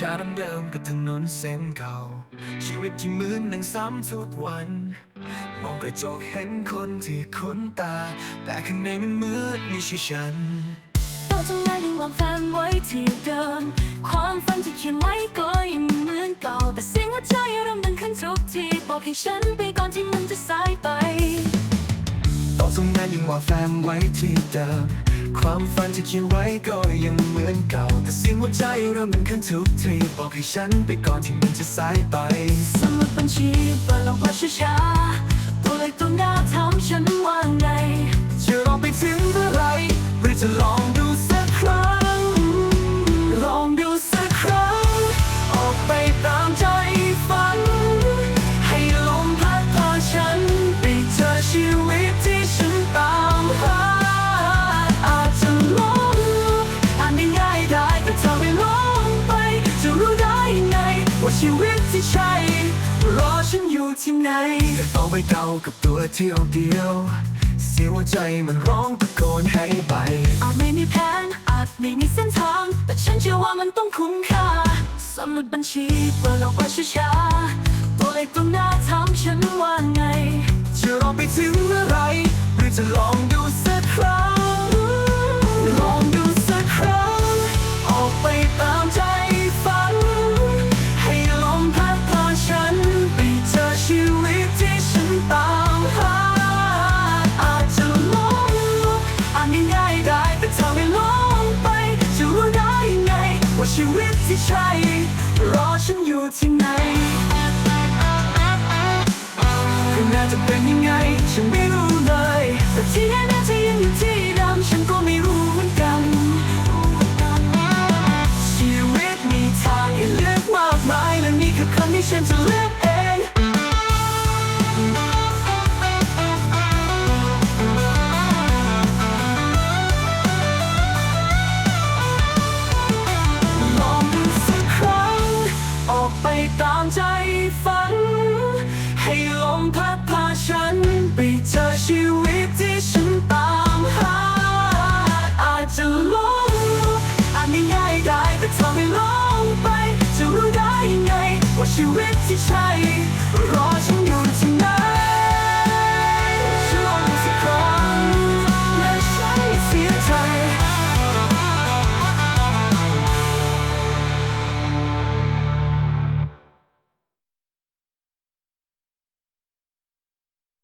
ช้าเดิมๆกับถนนเส้นเก่า ชีวิตที่เหมือนหนังซ้ำทุกวัน มองกระจกเห็นคนที่คุ้นตา แต่ข้างในมันมืดไม่ใช่ฉันเราทำงานยังวางแผนไว้ที่เดิมความฝันที่เขียนไว้ก็ยังเหมือนเก่า แต่เสียงหัวใจเริ่มดังขึ้นทุกทีบอกให้ฉันไปก่อนที่มันจะสายไปต่อทำงานยังว่าแฟนไว้ที่เดิม ความฝันที่เขียนไว้ก็ยังเหมือนเก่า แต่เสียงหัวใจเริ่มเป็นขึ้นทุกทีบอกให้ฉันไปก่อนที่มันจะสายไปสมุดบัญชีเปิดลงว่าช้าๆตัวเลขตัวหน้าทำ อฉันอยู่ที่ไหนแต่ต้องไปเดากับตัวเที่ยวเดียว เสียงหัวใจมันร้องตะโกนให้ไปอาจไม่มีแผนอาจไม่มีเส้นทาง แต่ฉันเชื่อว่ามันต้องคุ้มค่าสมุดบัญชีเปิดออกมาช้าๆตัวเลขตรงหน้าถามฉันว่าไง จะรอไปถึงเมื่อไหรหรือจะลอง ชีวิตที่ใช่ รอฉันอยู่ที่ไหนข้างหน้าจะเป็นยังไง ฉันไม่รู้ ใจฝัน